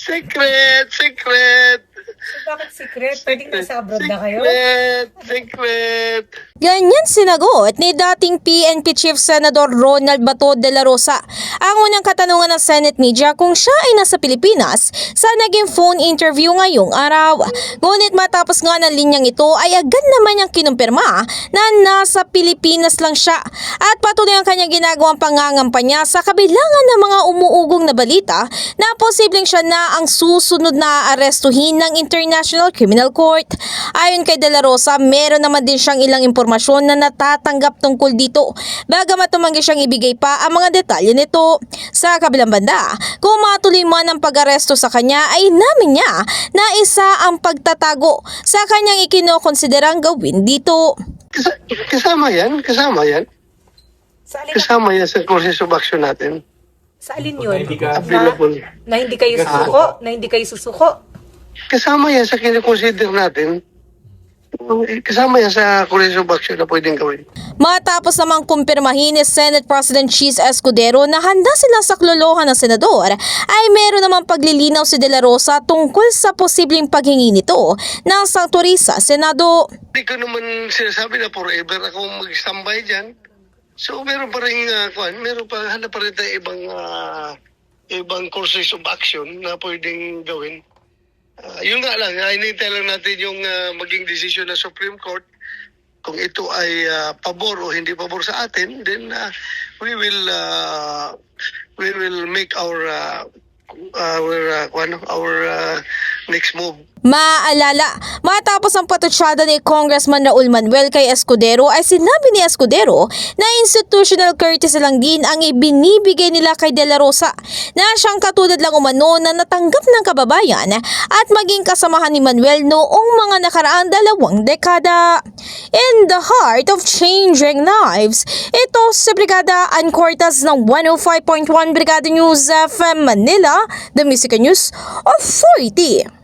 Secret! Secret! So, bakit secret? Pwedeng nasa abroad na kayo? Secret! Secret! Ganyan sinagot ni dating PNP Chief Senador Ronald Bato de la Rosa ang unang katanungan ng Senate media kung siya ay nasa Pilipinas sa naging phone interview ngayong araw. Ngunit matapos nga ng linyang ito ay agad naman niyang kinumpirma na nasa Pilipinas lang siya at patuloy ang kanyang ginagawang pangangampanya sa kabilangan ng mga umuugong na balita na posibleng siya na ang susunod na arestuhin ng International Criminal Court. Ayon kay De La Rosa, meron naman din siyang ilang impormasyon na natatanggap tungkol dito. Bagamat tumanggi siyang ibigay pa ang mga detalye nito. Sa kabilang banda, kung matuloy man ang pag-aresto sa kanya ay namin niya na isa ang pagtatago sa kanyang ikinokonsiderang gawin dito. Kas- kasama yan? Kasama yan? Sa alin, Kasama yan sa courses of action natin. sa alin yun? Available. Na, na hindi kayo susuko? Na hindi kayo susuko? Kasama yan sa kinoconsider natin. Kasama yan sa courses of action na pwedeng gawin. Matapos namang kumpirmahin ni Senate President Cheese Escudero na handa silang saklolohan ng senador, ay meron namang paglilinaw si De La Rosa tungkol sa posibleng paghingi nito ng sanctuary sa Senado. Hindi ko naman sinasabi na forever ako mag-standby dyan. So meron pa rin, uh, kwan, meron pa, hanap pa rin tayo ibang, ah, ibang courses of action na pwedeng gawin. Ah, yun nga lang, uh, hinihintay lang natin yung ah, maging decision ng Supreme Court kung ito ay ah, pabor o hindi pabor sa atin, then ah, we will ah, we will make our ah, our ah, kwan, our ah, next move. Maaalala, matapos ang patutsada ni Congressman Raul Manuel kay Escudero ay sinabi ni Escudero na institutional courtesy lang din ang ibinibigay nila kay De La Rosa na siyang katulad lang umano na natanggap ng kababayan at maging kasamahan ni Manuel noong mga nakaraang dalawang dekada. In the heart of changing lives, ito si Brigada Ancortas ng 105.1 Brigada News FM Manila, the Music News Authority.